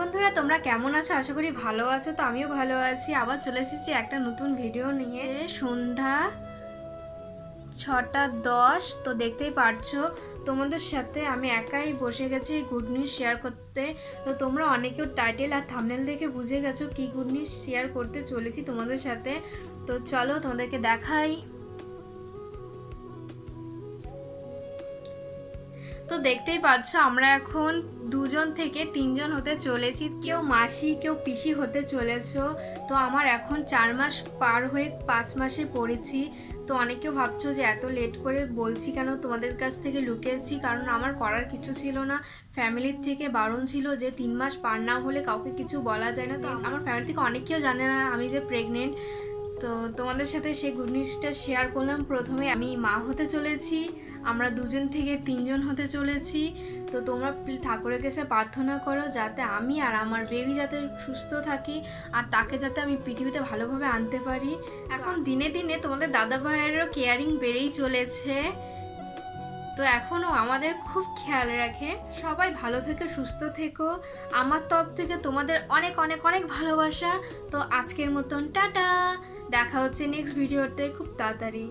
বন্ধুরা তোমরা কেমন আছো? আশা করি ভালো আছো তো আমিও ভালো আছি। আবার চলে এসেছি একটা নতুন ভিডিও নিয়ে। সন্ধ্যা ছটা দশ তো দেখতেই পারছ তোমাদের সাথে আমি একাই বসে গেছি গুড নিউজ শেয়ার করতে। তো তোমরা অনেকেও টাইটেল আর থামনেল দেখে বুঝে গেছো কি গুড নিউজ শেয়ার করতে চলেছি তোমাদের সাথে। তো চলো তোমাদেরকে দেখাই। তো দেখতেই পাচ্ছ, আমরা এখন দুজন থেকে তিনজন হতে চলেছি। কেউ মাসি, কেউ পিসি হতে চলেছো। তো আমার এখন চার মাস পার হয়ে পাঁচ মাসে পড়েছি। তো অনেকেও ভাবছ যে এত লেট করে বলছি কেন? তোমাদের কাছ থেকে লুকিয়েছি কারণ আমার করার কিছু ছিল না। ফ্যামিলির থেকে বারণ ছিল যে তিন মাস পার না হলে কাউকে কিছু বলা যায় না। তো আমার ফ্যামিলি থেকে অনেকেও জানে না আমি যে প্রেগনেন্ট তো তোমাদের সাথে সেই গুড নিউজটা শেয়ার করলাম। প্রথমে আমি মা হতে চলেছি, আমরা দুজন থেকে তিনজন হতে চলেছি। তো তোমরা ঠাকুরের কাছে প্রার্থনা করো যাতে আমি আর আমার বেবি যাতে সুস্থ থাকি আর তাকে যাতে আমি পৃথিবীতে ভালোভাবে আনতে পারি। এখন দিনে দিনে তোমাদের দাদা ভাইয়েরও কেয়ারিং বেড়েই চলেছে। তো এখনও আমাদের খুব খেয়াল রাখে। সবাই ভালো থেকে সুস্থ থেকো। আমার তরফ থেকে তোমাদের অনেক অনেক অনেক ভালোবাসা। তো আজকের মতন টাটা। দেখা হচ্ছে নেক্সট ভিডিওতে খুব তাড়াতাড়ি।